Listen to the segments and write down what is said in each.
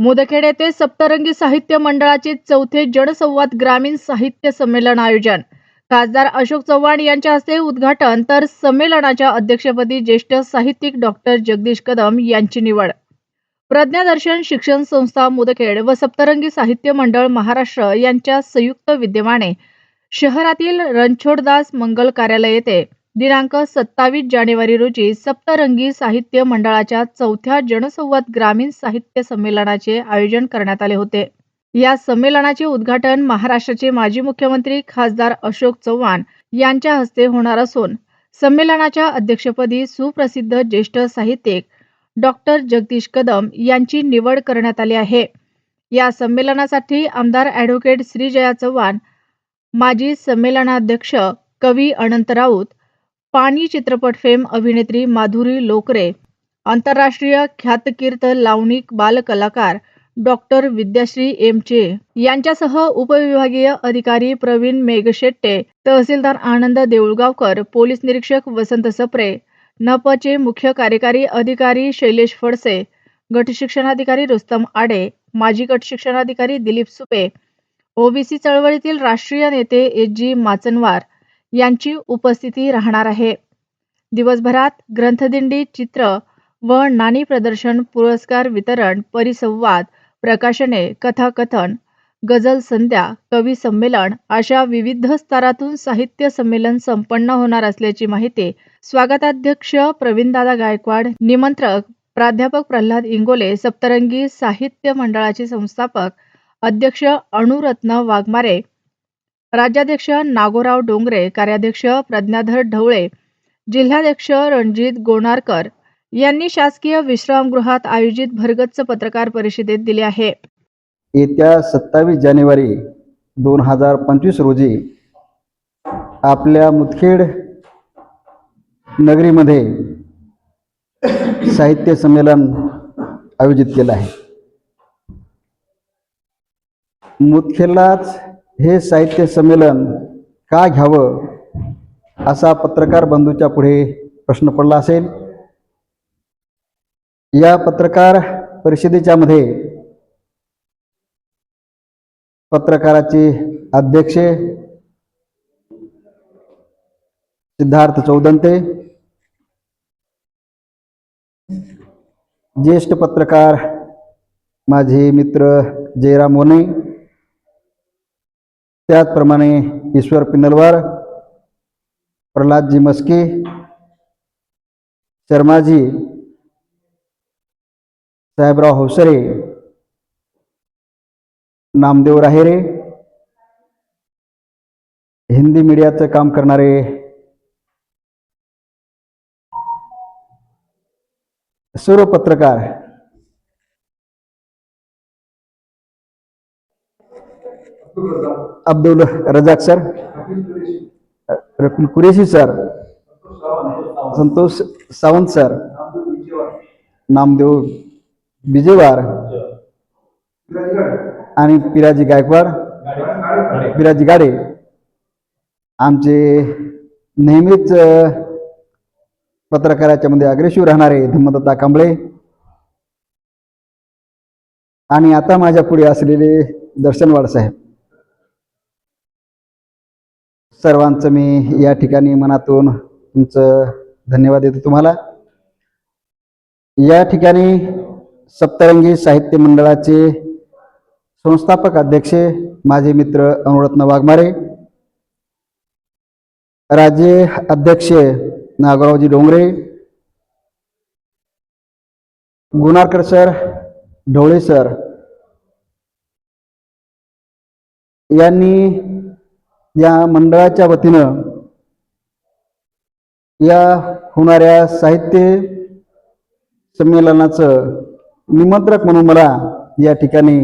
मुदखेड येथे सप्तरंगी साहित्य मंडळाचे चौथे जनसंवाद ग्रामीण साहित्य संमेलन आयोजन. खासदार अशोक चव्हाण यांच्या हस्ते उद्घाटन तर संमेलनाच्या अध्यक्षपदी ज्येष्ठ साहित्यिक डॉक्टर जगदीश कदम यांची निवड. प्रज्ञादर्शन शिक्षण संस्था मुदखेड व सप्तरंगी साहित्य मंडळ महाराष्ट्र यांच्या संयुक्त विद्यमाने शहरातील रणछोडदास मंगल कार्यालय येथे दिनांक सत्तावीस जानेवारी रोजी सप्तरंगी साहित्य मंडळाच्या चौथ्या जनसंवाद ग्रामीण साहित्य संमेलनाचे आयोजन करण्यात आले होते. या संमेलनाचे उद्घाटन महाराष्ट्राचे माजी मुख्यमंत्री खासदार अशोक चव्हाण यांच्या हस्ते होणार असून संमेलनाच्या अध्यक्षपदी सुप्रसिद्ध ज्येष्ठ साहित्यिक डॉक्टर जगदीश कदम यांची निवड करण्यात आली आहे. या संमेलनासाठी आमदार ॲडव्होकेट श्रीजया चव्हाण माजी संमेलनाध्यक्ष कवी अनंत राऊत पाणी चित्रपट फेम अभिनेत्री माधुरी लोकरे आंतरराष्ट्रीय ख्यातकीर्त लावणीक बालकलाकार डॉक्टर विद्याश्री एम चे यांच्यासह उपविभागीय अधिकारी प्रवीण मेघशेट्टे तहसीलदार आनंद देऊळगावकर पोलीस निरीक्षक वसंत सप्रे नपचे मुख्य कार्यकारी अधिकारी शैलेश फडसे गटशिक्षणाधिकारी रुस्तम आडे माजी गटशिक्षणाधिकारी दिलीप सुपे ओबीसी चळवळीतील राष्ट्रीय नेते एच जी माचनवार यांची उपस्थिती राहणार आहे. दिवसभरात ग्रंथदिंडी चित्र व नाणी प्रदर्शन पुरस्कार वितरण परिसंवाद प्रकाशने कथाकथन गझल संध्या कवी संमेलन अशा विविध स्तरातून साहित्य संमेलन संपन्न होणार असल्याची माहिती स्वागताध्यक्ष प्रवीणदादा गायकवाड निमंत्रक प्राध्यापक प्रल्हाद इंगोले सप्तरंगी साहित्य मंडळाचे संस्थापक अध्यक्ष अणुरत्न वाघमारे राज्याध्यक्ष नागोराव डोंगरे कार्याध्यक्ष प्रज्ञाधर ढवळे जिल्हाध्यक्ष रणजित गोणारकर यांनी शासकीय विश्रामगृहात आयोजित भरगच्च पत्रकार परिषदेत दिले आहे. येत्या सत्तावीस जानेवारी दोन हजार पंचवीस रोजी आपल्या मुदखेड नगरीमध्ये साहित्य संमेलन आयोजित केलं आहे. मुदखेडलाच हे साहित्य संमेलन का घ्यावं असा पत्रकार बंधूच्या पुढे प्रश्न पडला असेल. या पत्रकार परिषदेच्या मध्ये पत्रकाराचे अध्यक्ष सिद्धार्थ चौदंते ज्येष्ठ पत्रकार माझे मित्र जयराम मोने त्याचप्रमाणे ईश्वर पिनलवार प्रल्हादजी मस्के शर्माजी साहेबराव हौसरे नामदेव राहेरे हिंदी मीडियाचं काम करणारे सर्व पत्रकार Abdul Razak sir Rafil Qureshi sir Santosh Sawant sir Namdev Vijaywar आणि पिराजी गायकवाड पिराजी गाडे. आमचे नेहमीच पत्रकाराच्या मध्ये अग्रेसिव्ह राहणारे धम्मदत्ता कांबळे आणि आता माझ्या पुढे असलेले दर्शनवाड साहेब. सर्वांचं मी या ठिकाणी मनातून तुमचं धन्यवाद देतो तुम्हाला. या ठिकाणी सप्तरंगी साहित्य मंडळाचे संस्थापक अध्यक्ष माझे मित्र अनुरत्न वाघमारे राज्य अध्यक्ष नागरावजी डोंगरे गुणारकर सर ढोळे सर यांनी या मंडळाच्या वतीनं या होणाऱ्या साहित्य संमेलनाचं निमंत्रक म्हणून मला या ठिकाणी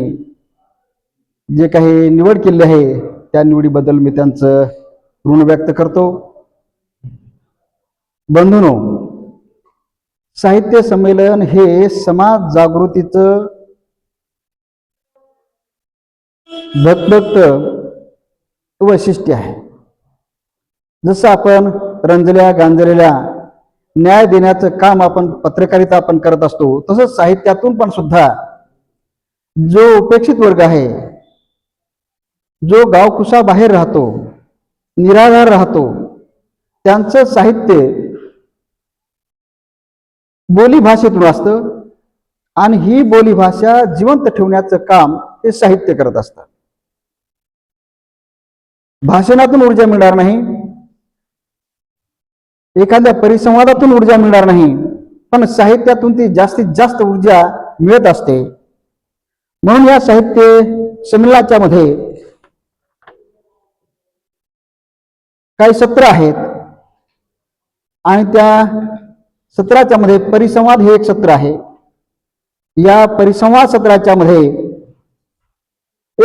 जे काही निवड केली आहे त्या निवडीबद्दल मी त्यांचं ऋण व्यक्त करतो. बंधूनो साहित्य संमेलन हे समाज जागृतीचं धगधगत वैशिष्ट्य आहे. जसं आपण रंजल्या गांजलेल्या न्याय देण्याचं काम आपण पत्रकारिता आपण करत असतो तसंच साहित्यातून पण सुद्धा जो उपेक्षित वर्ग आहे जो गावकुसा बाहेर राहतो निराधार राहतो त्यांचं साहित्य बोली भाषेतून असतं आणि ही बोली भाषा जिवंत ठेवण्याचं काम हे साहित्य करत असतात भाषणातून ऊर्जा मिळणार नाही. एखाद्या परिसंवादातून ऊर्जा मिळणार नाही. पण साहित्यातून ती जास्तीत जास्त ऊर्जा मिळत असते. म्हणून या साहित्य संमेलनाच्या मध्ये काही सत्र आहेत. आणि त्या सत्राच्या मध्ये परिसंवाद हे एक सत्र आहे. या परिसंवाद सत्राच्या मध्ये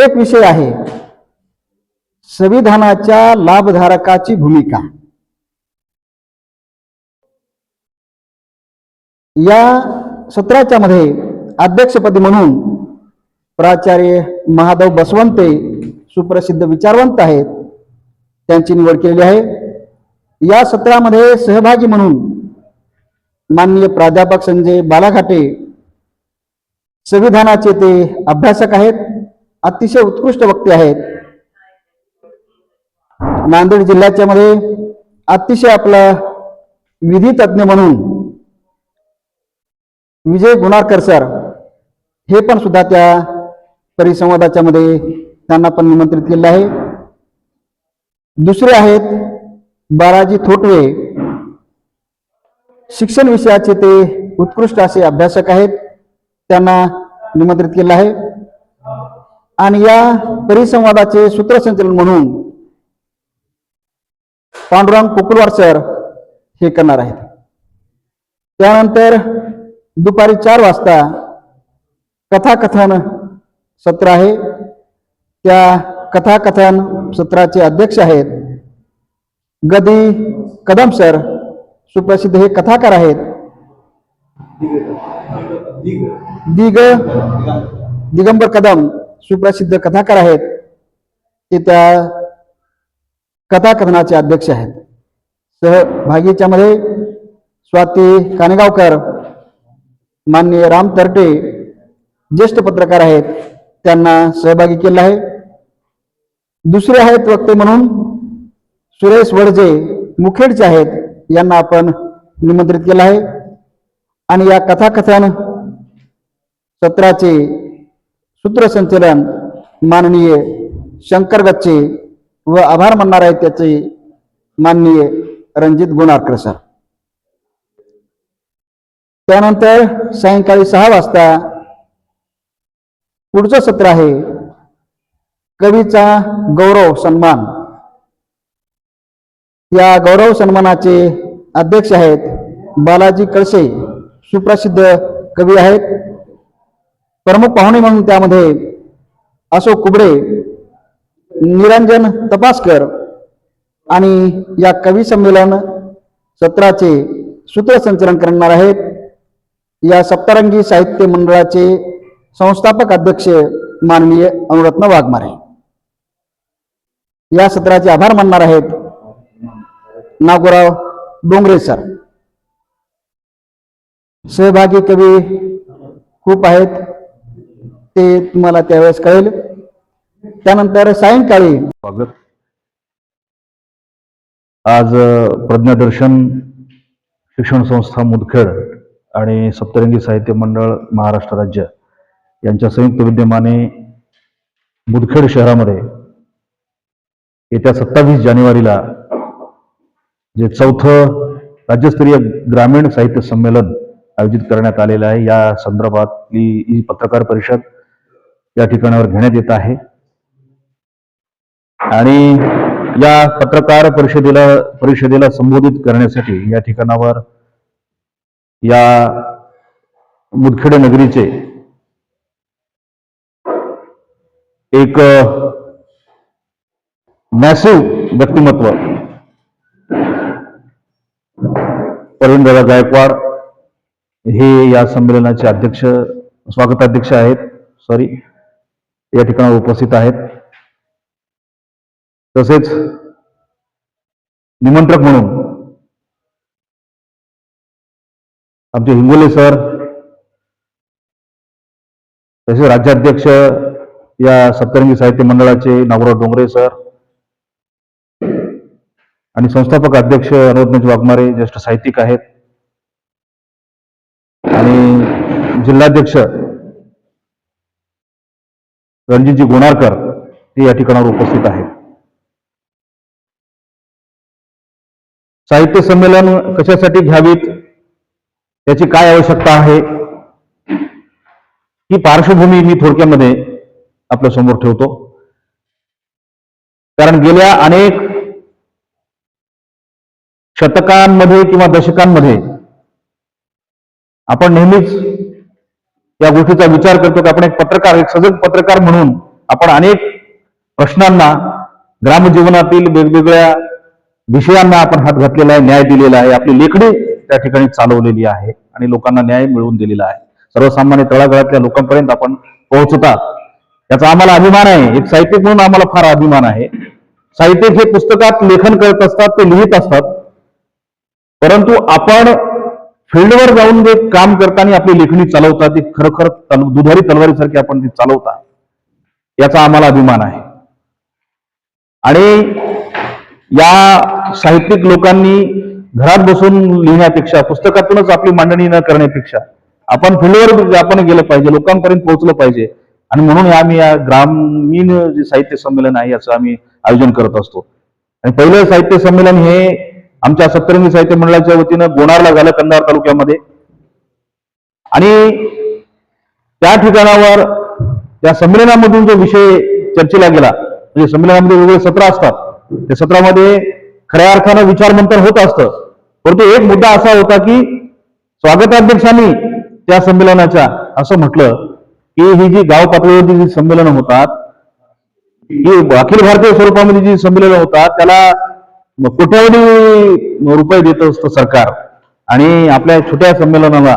एक विषय आहे. संविधानाच्या लाभधारकाची भूमिका. या सत्राच्या मध्ये अध्यक्षपदी म्हणून प्राचार्य महादेव बसवंते सुप्रसिद्ध विचारवंत आहेत. त्यांची निवड केलेली आहे. या सत्रामध्ये सहभागी म्हणून माननीय प्राध्यापक संजय बालाघाटे संविधानाचे ते अभ्यासक आहेत. अतिशय उत्कृष्ट वक्ते आहेत. नांदेड जिल्ह्याच्या मध्ये अतिशय आपला विधी तज्ज्ञ म्हणून विजय गुणारकर सर हे पण सुद्धा त्या परिसंवादाच्या मध्ये त्यांना पण निमंत्रित केले आहे. दुसरे आहेत बाराजी थोटवे. शिक्षण विषयाचे ते उत्कृष्ट असे अभ्यासक आहेत. त्यांना निमंत्रित केलं आहे. आणि या परिसंवादाचे सूत्रसंचलन म्हणून पांडुरंग कुकुलवार सर हे करणार आहेत. त्यानंतर दुपारी चार वाजता कथाकथन सत्र आहे. त्या कथाकथन सत्राचे अध्यक्ष आहेत गदी कदम सर सुप्रसिद्ध हे कथाकार आहेत. दिग दिगंबर कदम सुप्रसिद्ध कथाकार आहेत. ते त्या कथाकथनाचे अध्यक्ष आहेत. सहभागीच्यामध्ये स्वाती कानेगावकर माननीय राम तरटे ज्येष्ठ पत्रकार आहेत त्यांना सहभागी केलं आहे. दुसरे आहेत वक्ते म्हणून सुरेश वडजे मुखेडचे आहेत यांना आपण निमंत्रित केलं आहे. आणि या कथाकथन सत्राचे सूत्रसंचलन माननीय शंकर गच्चे व आभार मानणार आहेत त्याचे माननीय रणजित गुणारकर सर. त्यानंतर सायंकाळी सहा वाजता पुढचं सत्र आहे कवीचा गौरव सन्मान. या गौरव सन्मानाचे अध्यक्ष आहेत बालाजी कळसे सुप्रसिद्ध कवी आहेत. प्रमुख पाहुणे म्हणून त्यामध्ये अशोक कुबडे निरंजन तपासकर आणि या कवी संमेलन सत्राचे सूत्रसंचलन करणार आहेत. या सप्तरंगी साहित्य मंडळाचे संस्थापक अध्यक्ष माननीय अनुरत्न वाघमारे. या सत्राचे आभार मानणार आहेत नागोराव डोंगरे सर. सहभागी कवी खूप आहेत ते तुम्हाला त्यावेळेस कळेल. त्यानंतर सायंकाळी स्वागत. आज प्रज्ञादर्शन शिक्षण संस्था मुदखेड आणि सप्तरंगी साहित्य मंडळ महाराष्ट्र राज्य यांच्या संयुक्त विद्यमाने मुदखेड शहरामध्ये येत्या सत्तावीस जानेवारीला जे चौथं राज्यस्तरीय ग्रामीण साहित्य संमेलन आयोजित करण्यात आलेलं आहे या संदर्भातली ही पत्रकार परिषद या ठिकाणावर घेण्यात येत आहे. आणि या पत्रकार परिषदेला परिषदेला संबोधित करण्यासाठी या ठिकाणावर या मुदखेड नगरीचे एक मॅसिव्ह व्यक्तिमत्व प्रवीणदादा गायकवाड हे या संमेलनाचे अध्यक्ष स्वागताध्यक्ष आहेत सॉरी या ठिकाणावर उपस्थित आहेत. तसेच निमंत्रक म्हणून आमचे हिंगोले सर तसेच राज्याध्यक्ष या सप्तरंगी साहित्य मंडळाचे नागोराव डोंगरे सर आणि संस्थापक अध्यक्ष अनुज्ञ वाघमारे ज्येष्ठ साहित्यिक आहेत. आणि जिल्हाध्यक्ष रणजितजी गोणारकर ते या ठिकाणावर उपस्थित आहेत. साहित्य संमेलन कशासाठी घ्यावीत? त्याची काय आवश्यकता आहे? ही पार्श्वभूमी मी थोडक्यामध्ये आपल्यासमोर ठेवतो. कारण गेल्या अनेक शतकांमध्ये किंवा दशकांमध्ये आपण नेहमीच या गोष्टीचा विचार करतो की आपण एक पत्रकार एक सजग पत्रकार म्हणून आपण अनेक प्रश्नांना ग्रामजीवनातील वेगवेगळ्या विषयांना आपण हात घातलेला आहे न्याय दिलेला आहे. आपली लेखणी त्या ठिकाणी चालवलेली आहे आणि लोकांना न्याय मिळवून दिलेला आहे. सर्वसामान्य तळागाळातल्या लोकांपर्यंत आपण पोहोचतात याचा आम्हाला अभिमान आहे. एक साहित्यिक म्हणून आम्हाला फार अभिमान आहे. साहित्यिक हे पुस्तकात लेखन करत असतात ते लिहित असतात. परंतु आपण फील्डवर जाऊन जे काम करताना आपली लेखणी चालवतात ती खरोखर तल दुधारी तलवारीसारखी आपण ती चालवता याचा आम्हाला अभिमान आहे. आणि या साहित्यिक लोकांनी घरात बसून लिहिण्यापेक्षा पुस्तकातूनच आपली मांडणी न करण्यापेक्षा आपण फील्डवर आपण गेलं पाहिजे लोकांपर्यंत पोहोचलं पाहिजे. आणि म्हणून आम्ही या ग्रामीण जे साहित्य संमेलन आहे याचं आम्ही आयोजन करत असतो. आणि पहिलं साहित्य संमेलन हे आमच्या सप्तरंगी साहित्य मंडळाच्या वतीनं गोणारला झालं कंधार तालुक्यामध्ये. आणि त्या ठिकाणावर त्या संमेलनामधून जो विषय चर्चेला गेला म्हणजे संमेलनामध्ये वेगवेगळे सत्र असतात. त्या सत्रामध्ये खऱ्या अर्थानं विचारमंथन होत असतं. परंतु एक मुद्दा असा होता की स्वागताध्यक्षांनी त्या संमेलनाच्या असं म्हटलं की ही जी गाव पातळीवरची जी संमेलनं होतात ही अखिल भारतीय स्वरूपामध्ये जी संमेलनं होतात त्याला कोट्यावधी रुपये देत असतं सरकार. आणि आपल्या छोट्या संमेलनाला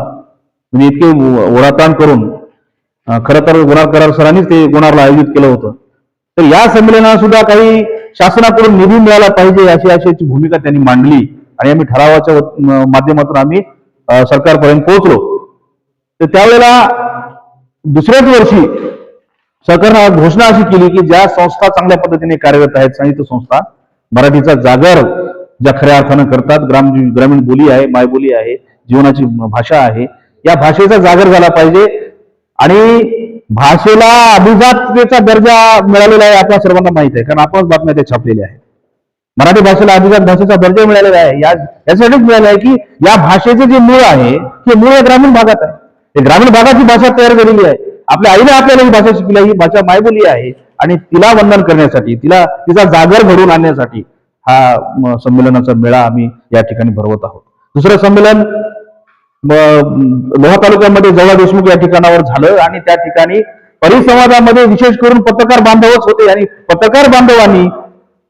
म्हणजे इतके ओढाताण करून खरं तर गुणार करार सरांनीच ते गुणारला आयोजित केलं होतं. तर या संमेलनाला सुद्धा काही शासनाकडून निधी मिळाला पाहिजे अशी अशी भूमिका त्यांनी मांडली आणि आम्ही ठरावाच्या माध्यमातून आम्ही सरकारपर्यंत पोहोचलो. तर त्यावेळेला दुसऱ्याच वर्षी सरकारनं घोषणा अशी केली की ज्या संस्था चांगल्या पद्धतीने कार्यरत आहेत साहित्य संस्था मराठीचा जागर ज्या खऱ्या अर्थानं करतात ग्राम ग्रामीण बोली आहे मायबोली आहे जीवनाची भाषा आहे या भाषेचा जागर झाला पाहिजे आणि भाषेला अभिजाततेचा दर्जा मिळालेला आहे आपल्या सर्वांना माहीत आहे. कारण आपणच बातम्या ते छापलेल्या आहेत. मराठी भाषेला अभिजात भाषेचा दर्जा मिळालेला आहे. या यासाठीच मिळाला आहे की या भाषेचे जे मूळ आहे ते मूळ ग्रामीण भागात आहे. हे ग्रामीण भागाची भाषा तयार झालेली आहे. आपल्या आईने आपल्याला ही भाषा शिकली आहे, ही भाषा मायबोली आहे. आणि तिला वंदन करण्यासाठी तिला तिचा जागर घडवून आणण्यासाठी हा संमेलनाचा मेळा आम्ही या ठिकाणी भरवत आहोत. दुसरं संमेलन लोहा तालुक्यामध्ये जवळ देशमुख या ठिकाणावर झालं आणि त्या ठिकाणी परिसंवादामध्ये विशेष करून पत्रकार बांधवच होते. आणि पत्रकार बांधवांनी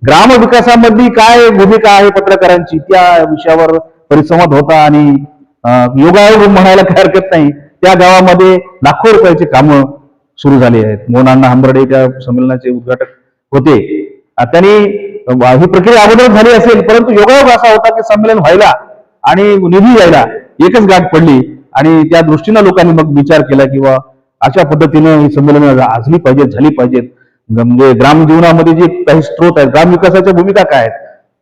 ग्राम विकासामधली काय भूमिका आहे पत्रकारांची त्या विषयावर परिसंवाद होता आणि योगायोग म्हणायला काही हरकत नाही. त्या गावामध्ये लाखो रुपयाची कामं सुरू झाली आहेत. मोहन अण्णा हंबर्डे संमेलनाचे उद्घाटक होते. त्यांनी ही प्रक्रिया अगोदर झाली असेल परंतु योगायोग असा होता की संमेलन व्हायला आणि निधी यायला एकच गाठ पडली. आणि त्या दृष्टीनं लोकांनी मग विचार केला किंवा अशा पद्धतीने ही संमेलनं आजली पाहिजेत झाली पाहिजेत. म्हणजे ग्राम जीवनामध्ये जे काही स्रोत आहेत ग्राम विकासाच्या भूमिका काय आहेत?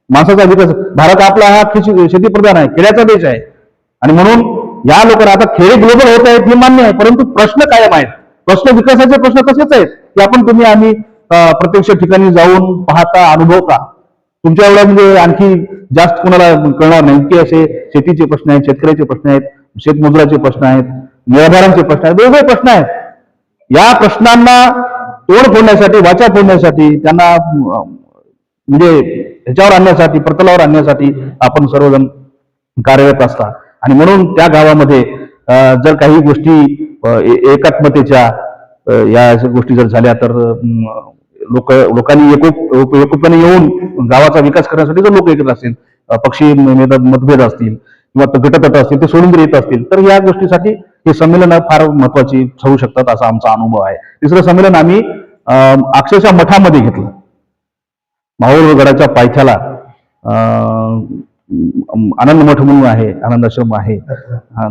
माणसाचा विकास भारत आपला हा कृषी शेतीप्रधान आहे खेड्याचा देश आहे. आणि म्हणून या लोकांना आता खेडे ग्लोबल होत आहेत हे मान्य आहे परंतु प्रश्न कायम आहेत. प्रश्न विकासाचे प्रश्न तसेच आहेत की आपण तुम्ही आम्ही प्रत्यक्ष ठिकाणी जाऊन पाहता अनुभवता तुमच्या एवढ्या म्हणजे आणखी जास्त कोणाला कळणार नाही. की असे शेतीचे प्रश्न आहेत शेतकऱ्याचे प्रश्न आहेत शेतमजुराचे प्रश्न आहेत निराधारांचे प्रश्न आहेत वेगवेगळे प्रश्न आहेत. या प्रश्नांना तोड फोडण्यासाठी वाचा फोडण्यासाठी त्यांना म्हणजे ह्याच्यावर आणण्यासाठी प्रतलावर आणण्यासाठी आपण सर्वजण कार्यरत असता. आणि म्हणून त्या गावामध्ये जर काही गोष्टी एकात्मतेच्या या अशा गोष्टी जर झाल्या तर लोक लोकांनी एकोप एकोप- येऊन गावाचा विकास करण्यासाठी जर लोक एकत्र असतील. पक्षी मतभेद असतील किंवा गटतट असतील ते सोडून जर येत असतील. तर या गोष्टीसाठी हे संमेलन फार महत्वाची ठरू शकतात असा आमचा अनुभव आहे. तिसरं संमेलन आम्ही अं, अक्षरशः मठामध्ये घेतलं. माहूर गडाच्या पायथ्याला अं, आनंद मठ म्हणून आहे आनंद आश्रम आहे.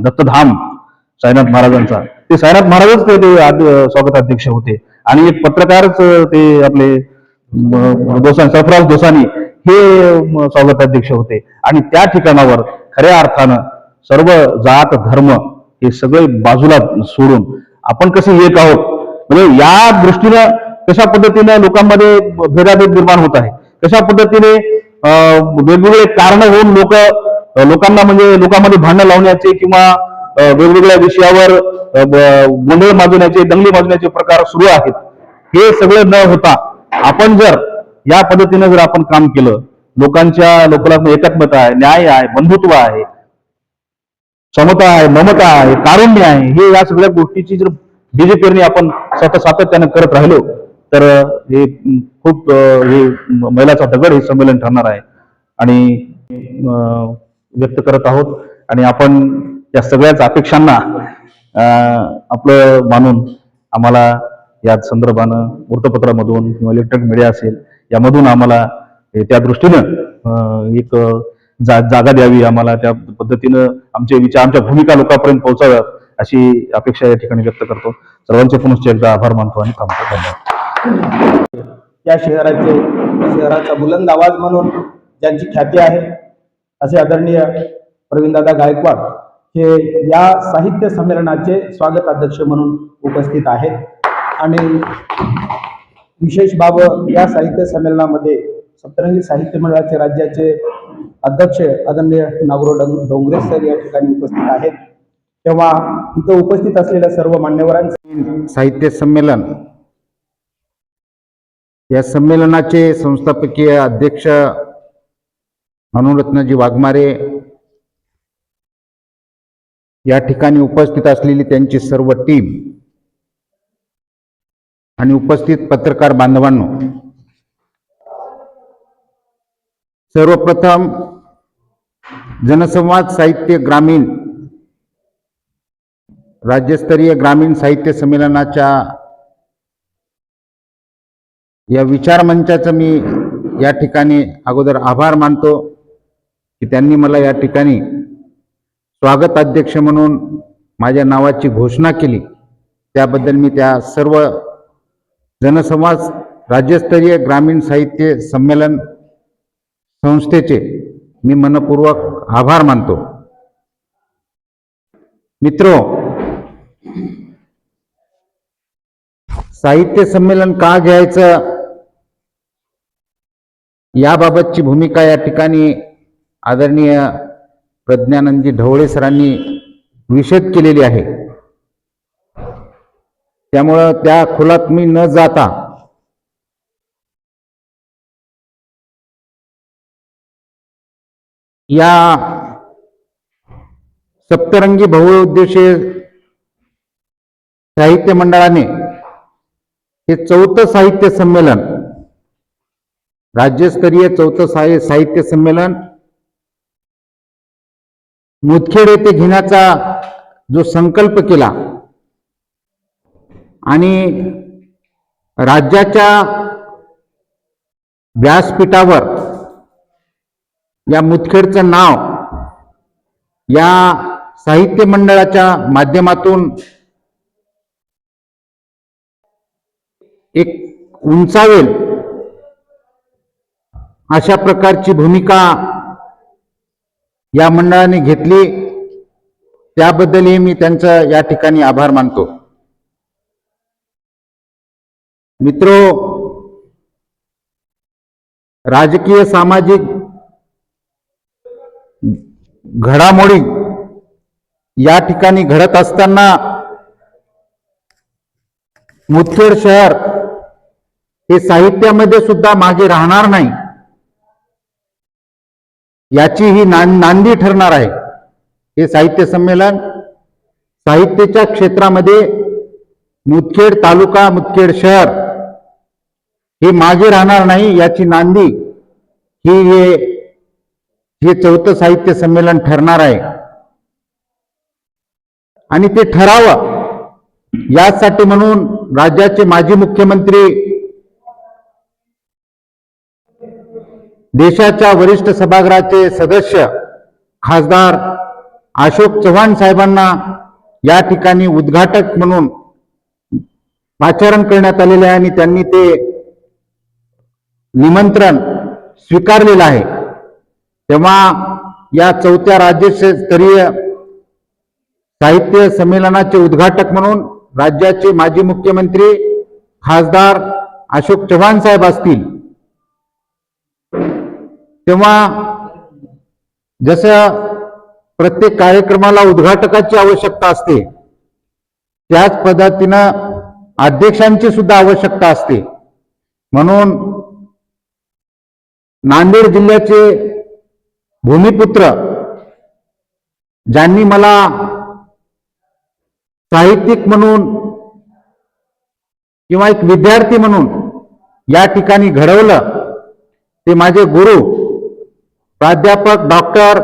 दत्तधाम साईनाथ महाराजांचा. ते साईनाथ महाराजच ते- ते आद- स्वागताध्यक्ष होते. आणि एक पत्रकारच ते आपले दोसानी सरफराज दोसानी हे म, होते. आणि त्या ठिकाणावर खऱ्या अर्थानं सर्व जात धर्म हे सगळे बाजूला सोडून आपण कसे एक आहोत? म्हणजे या दृष्टीनं कशा पद्धतीनं लोकांमध्ये भेदाभेद निर्माण होत आहे? कशा पद्धतीने वेगवेगळे कारण होऊन लोक लोकांना म्हणजे लोकांमध्ये भांडणं लावण्याचे किंवा वेगवेगळ्या विषयावर गोंधळ माजवण्याचे दंगली माजवण्याचे प्रकार सुरू आहेत. हे सगळं न होता आपण जर या पद्धतीनं जर आपण काम केलं लोकांच्या लोकांना एकात्मता आहे न्याय आहे बंधुत्व आहे समता आहे ममता आहे कारुण्य आहे हे या सगळ्या गोष्टीची जर बीजेपीने आपण स्वतः सातत्यानं करत राहिलो तर हे खूप हे मैलाचा दगड हे संमेलन ठरणार आहे. आणि व्यक्त करत आहोत. आणि आपण या सगळ्याच अपेक्षांना आपलं मानून आम्हाला या संदर्भानं वृत्तपत्रामधून किंवा इलेक्ट्रॉनिक मीडिया असेल यामधून आम्हाला त्या दृष्टीनं एक जा जागा द्यावी आम्हाला त्या पद्धतीनं आमचे विचार आमच्या भूमिका लोकांपर्यंत पोहोचाव्यात अशी अपेक्षा या ठिकाणी व्यक्त करतो. सर्वांचे पुनश्च एकदा आभार मानतो आणि थांबतो. धन्यवाद. या शहराचे शहराचा बुलंद आवाज म्हणून ज्यांची ख्याती आहे असे आदरणीय प्रवीणदादा गायकवाड हे या साहित्य संमेलनाचे स्वागत अध्यक्ष म्हणून उपस्थित आहेत. आणि विशेष बाब या साहित्य संमेलनामध्ये सप्तरंगी साहित्य मंडळाचे राज्याचे अध्यक्ष आदरणीय नागरो डोंगरे सर या ठिकाणी उपस्थित आहेत. तेव्हा इथं उपस्थित असलेल्या सर्व मान्यवरांचे साहित्य संमेलन. या संमेलनाचे संस्थापकीय अध्यक्ष मनोरत्नजी वाघमारे या ठिकाणी उपस्थित असलेली त्यांची सर्व टीम आणि उपस्थित पत्रकार बांधवांनो सर्वप्रथम जनसंवाद साहित्य ग्रामीण राज्यस्तरीय ग्रामीण साहित्य संमेलनाच्या या विचार मंचाचं मी या ठिकाणी अगोदर आभार मानतो की त्यांनी मला या ठिकाणी स्वागत अध्यक्ष म्हणून माझ्या नावाची घोषणा केली. त्याबद्दल मी त्या सर्व जनसंवाद राज्यस्तरीय ग्रामीण साहित्य संमेलन संस्थेचे मी मनपूर्वक आभार मानतो. मित्रो साहित्य संमेलन का घ्यायचं? याबाबतची भूमिका या ठिकाणी आदरणीय प्रज्ञानंदजी ढवळे सरांनी विशद केलेली आहे. त्यामुळं त्या खोलात मी न जाता या सप्तरंगी बहुउद्देशीय साहित्य मंडळाने हे चौथं साहित्य संमेलन राज्यस्तरीय चौथं साहित्य संमेलन मुदखेड येथे घेण्याचा जो संकल्प केला आणि राज्याच्या व्यासपीठावर या मुदखेडचं नाव या साहित्य मंडळाच्या माध्यमातून एक उंचावेल अशा प्रकारची भूमिका या मंडळाने घेतली. त्याबद्दलही मी त्यांचा या ठिकाणी आभार मानतो. मित्रो राजकीय सामाजिक घडामोडी या ठिकाणी घडत असताना मुदखेड शहर हे साहित्यामध्ये सुद्धा मागे राहणार नाही. याची ही नांदी ठरणार आहे. हे साहित्य संमेलन साहित्याच्या क्षेत्रामध्ये मुदखेड तालुका मुदखेड शहर हे मागे राहणार नाही याची नांदी ही हे हे चौथं साहित्य संमेलन ठरणार आहे. आणि ते ठरावं. यासाठी म्हणून राज्याचे माजी मुख्यमंत्री देशाच्या वरिष्ठ सभागृहाचे सदस्य खासदार अशोक चव्हाण साहेबांना या ठिकाणी उद्घाटक म्हणून पाचारण करण्यात आलेले आहे आणि त्यांनी ते निमंत्रण स्वीकारलेलं आहे. तेव्हा या चौथ्या राज्यस्तरीय साहित्य संमेलनाचे उद्घाटक म्हणून राज्याचे माजी मुख्यमंत्री खासदार अशोक चव्हाण साहेब असतील. तेव्हा जसं प्रत्येक कार्यक्रमाला उद्घाटकाची आवश्यकता असते त्याच पद्धतीनं अध्यक्षांची सुद्धा आवश्यकता असते. म्हणून नांदेड जिल्ह्याचे भूमिपुत्र ज्यांनी मला साहित्यिक म्हणून किंवा एक विद्यार्थी म्हणून या ठिकाणी घडवलं ते माझे गुरु प्राध्यापक डॉक्टर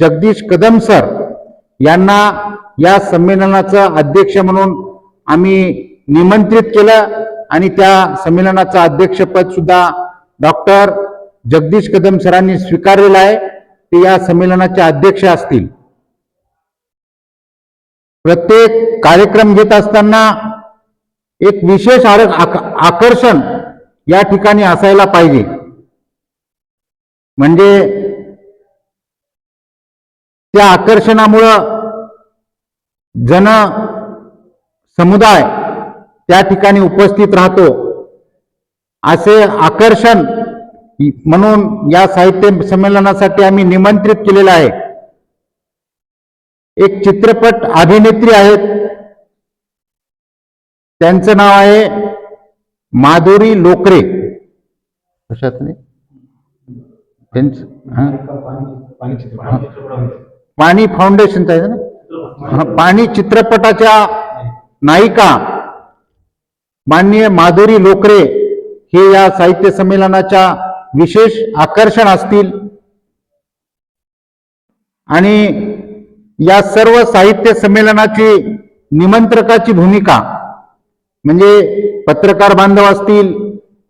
जगदीश कदम सर यांना या संमेलनाचं अध्यक्ष म्हणून आम्ही निमंत्रित केलं आणि त्या संमेलनाचं अध्यक्षपद सुद्धा डॉक्टर जगदीश कदम सरांनी स्वीकारलेलं आहे. ते या संमेलनाचे अध्यक्ष असतील. प्रत्येक कार्यक्रम घेत असताना एक विशेष आर- आकर्षण या ठिकाणी असायला पाहिजे. म्हणजे त्या आकर्षणामुळं जन समुदाय त्या ठिकाणी उपस्थित राहतो. असे आकर्षण म्हणून या साहित्य संमेलनासाठी आम्ही निमंत्रित केलेलं आहे. एक चित्रपट अभिनेत्री आहेत. त्यांचं नाव आहे माधुरी लोकरे. कशात नाही त्यांचं? पाणी फाउंडेशनचं आहे ना? पाणी चित्रपटाच्या नायिका माननीय माधुरी लोकरे हे या साहित्य संमेलनाच्या विशेष आकर्षण असतील. आणि या सर्व साहित्य संमेलनाची निमंत्रकाची भूमिका म्हणजे पत्रकार बांधव असतील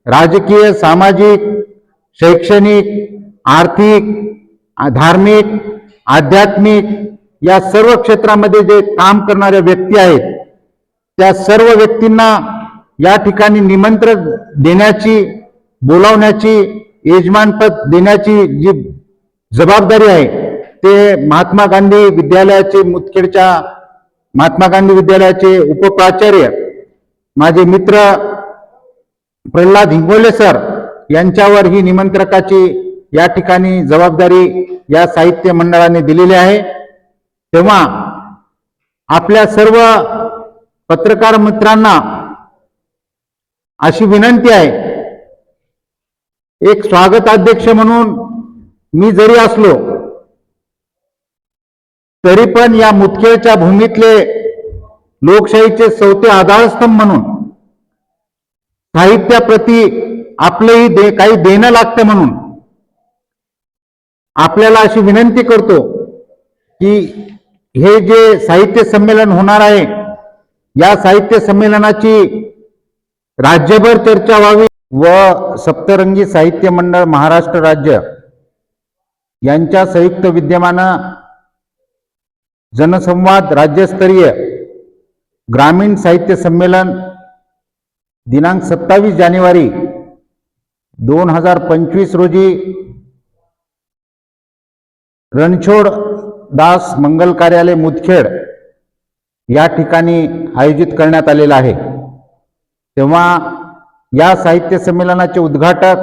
राजकीय सामाजिक शैक्षणिक आर्थिक धार्मिक आध्यात्मिक या सर्व क्षेत्रामध्ये जे काम करणाऱ्या व्यक्ती आहेत त्या सर्व व्यक्तींना या ठिकाणी निमंत्रण देण्याची बोलावण्याची यजमानपद देण्याची जी जबाबदारी आहे ते महात्मा गांधी विद्यालयाचे मुदखेडच्या महात्मा गांधी विद्यालयाचे उपप्राचार्य माझे मित्र प्रल्हाद हिंगोले सर यांच्यावर ही निमंत्रकाची या ठिकाणी जबाबदारी या साहित्य मंडळाने दिलेले आहे. तेव्हा आपल्या सर्व पत्रकार मित्रांना अशी विनंती आहे. एक स्वागताध्यक्ष म्हणून मी जरी असलो तरी पण या मुतखेळच्या भूमीतले लोकशाहीचे चौथे आधारस्तंभ म्हणून साहित्याप्रती आपलंही दे काही देणं लागतं म्हणून आपल्याला अशी विनंती करतो की हे जे साहित्य संमेलन होणार आहे या साहित्य संमेलनाची राज्यभर चर्चा व्हावी व सप्तरंगी साहित्य मंडळ महाराष्ट्र राज्य यांच्या संयुक्त विद्यमानं जनसंवाद राज्यस्तरीय ग्रामीण साहित्य संमेलन दिनांक सत्तावीस जानेवारी दोन हजार पंचवीस रोजी रणछोड दास मंगल कार्यालय मुदखेड या ठिकाणी आयोजित करण्यात आलेला आहे. तेव्हा या साहित्य संमेलनाचे उद्घाटक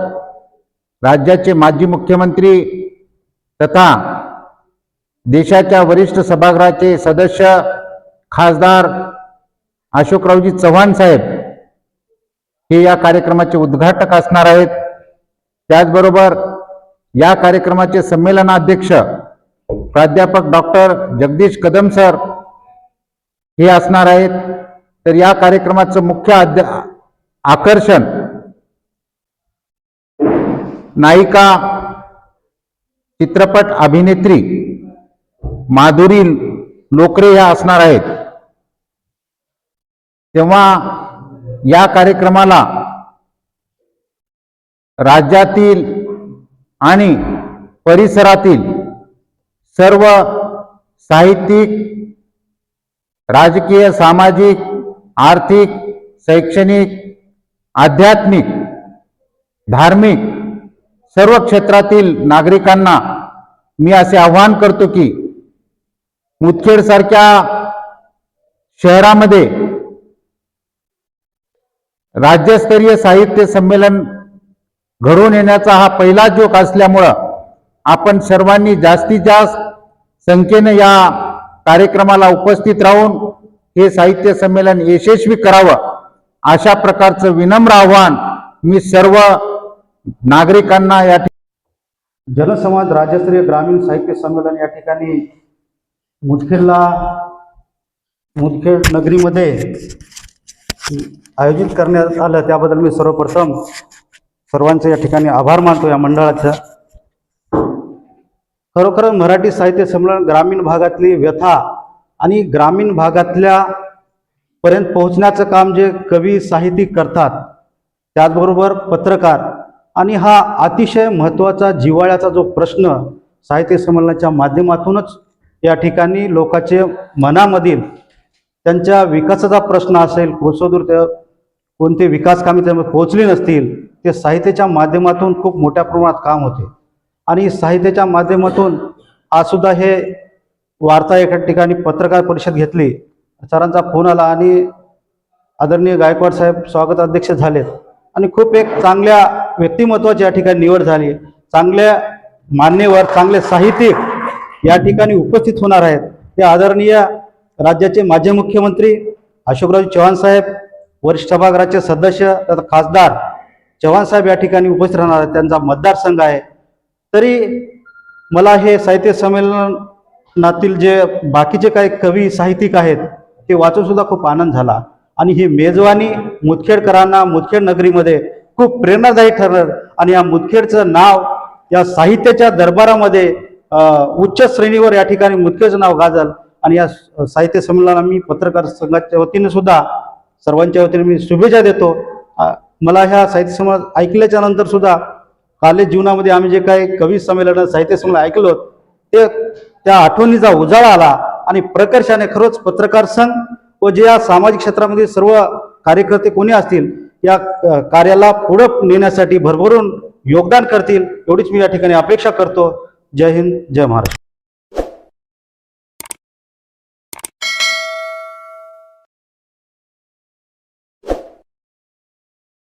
राज्याचे माजी मुख्यमंत्री तथा देशाच्या वरिष्ठ सभागृहाचे सदस्य खासदार अशोकरावजी चव्हाण साहेब हे या कार्यक्रमाचे उद्घाटक असणार आहेत. त्याचबरोबर या कार्यक्रमाचे संमेलनाध्यक्ष प्राध्यापक डॉक्टर जगदीश कदम सर हे असणार आहेत. तर या कार्यक्रमाचं मुख्य अध्य आकर्षण नायिका चित्रपट अभिनेत्री माधुरी लोकरे ह्या असणार आहेत. तेव्हा या कार्यक्रमाला राज्यातील आणि परिसरातील सर्व साहित्यिक राजकीय सामाजिक आर्थिक शैक्षणिक आध्यात्मिक धार्मिक सर्व क्षेत्रातील नागरिकांना मी असे आवाहन करतो की मुदखेडसारख्या शहरामध्ये राज्यस्तरीय साहित्य संमेलन घडून येण्याचा हा पहिला जोक असल्यामुळं आपण सर्वांनी जास्तीत जास्त संख्येने या कार्यक्रमाला उपस्थित राहून हे साहित्य संमेलन यशस्वी करावं अशा प्रकारचं विनम्र आव्हान मी सर्व नागरिकांना या जनसमाज राज्यस्तरीय ग्रामीण साहित्य संमेलन या ठिकाणी मुदखेडला मुदखेड नगरीमध्ये आयोजित करण्यात आलं. त्याबद्दल मी सर्वप्रथम सर्वांचे या ठिकाणी आभार मानतो या मंडळाचा. खरोखर मराठी साहित्य संमेलन ग्रामीण भागातली व्यथा आणि ग्रामीण भागातल्या पर्यंत पोहोचण्याचं काम जे कवी साहित्यिक करतात त्याचबरोबर पत्रकार आणि हा अतिशय महत्त्वाचा जिव्हाळ्याचा जो प्रश्न साहित्य संमेलनाच्या माध्यमातूनच या ठिकाणी लोकांचे मनामधील त्यांच्या विकासाचा प्रश्न असेल कोसोदूर ते कोणते विकास कामे त्यामध्ये पोहोचली नसतील ते साहित्याच्या माध्यमातून खूप मोठ्या प्रमाणात काम होते. आणि साहित्याच्या माध्यमातून आजसुद्धा हे वार्ता एका ठिकाणी पत्रकार परिषद घेतली. सरांचा फोन आला आणि आदरणीय गायकवाड साहेब स्वागत अध्यक्ष झालेत. आणि खूप एक चांगल्या व्यक्तिमत्वाची या ठिकाणी निवड झाली. चांगल्या मान्यवर चांगले साहित्यिक या ठिकाणी उपस्थित होणार आहेत. ते आदरणीय राज्याचे माजी मुख्यमंत्री अशोकराव चव्हाण साहेब वरिष्ठ सभागृहाचे सदस्य तथा खासदार चव्हाण साहेब या ठिकाणी उपस्थित राहणार आहेत. त्यांचा मतदारसंघ आहे. तरी मला हे साहित्य संमेलनातील जे बाकीचे काही कवी साहित्यिक आहेत ते वाचून सुद्धा खूप आनंद झाला. आणि ही मेजवानी मुदखेडकरांना मुदखेड नगरीमध्ये खूप प्रेरणादायी ठरणार आणि या मुदखेडचं नाव या साहित्याच्या दरबारामध्ये उच्च श्रेणीवर या ठिकाणी मुदखेडचं नाव गाजल. आणि या साहित्य संमेलनाला मी पत्रकार संघाच्या वतीने सुद्धा सर्वांच्या वतीने मी शुभेच्छा देतो. मला ह्या साहित्य संमेलन ऐकल्याच्या नंतर सुद्धा कॉलेज जीवनामध्ये आम्ही जे काही कवी संमेलन साहित्य संमेलन ऐकलो ते त्या आठवणीचा उजाळा आला आणि प्रकर्षाने खरंच पत्रकार संघ व जे या सामाजिक क्षेत्रामध्ये सर्व कार्यकर्ते कोणी असतील या कार्याला पुढं नेण्यासाठी भरभरून योगदान करतील एवढीच मी या ठिकाणी अपेक्षा करतो. जय हिंद जय महाराष्ट्र.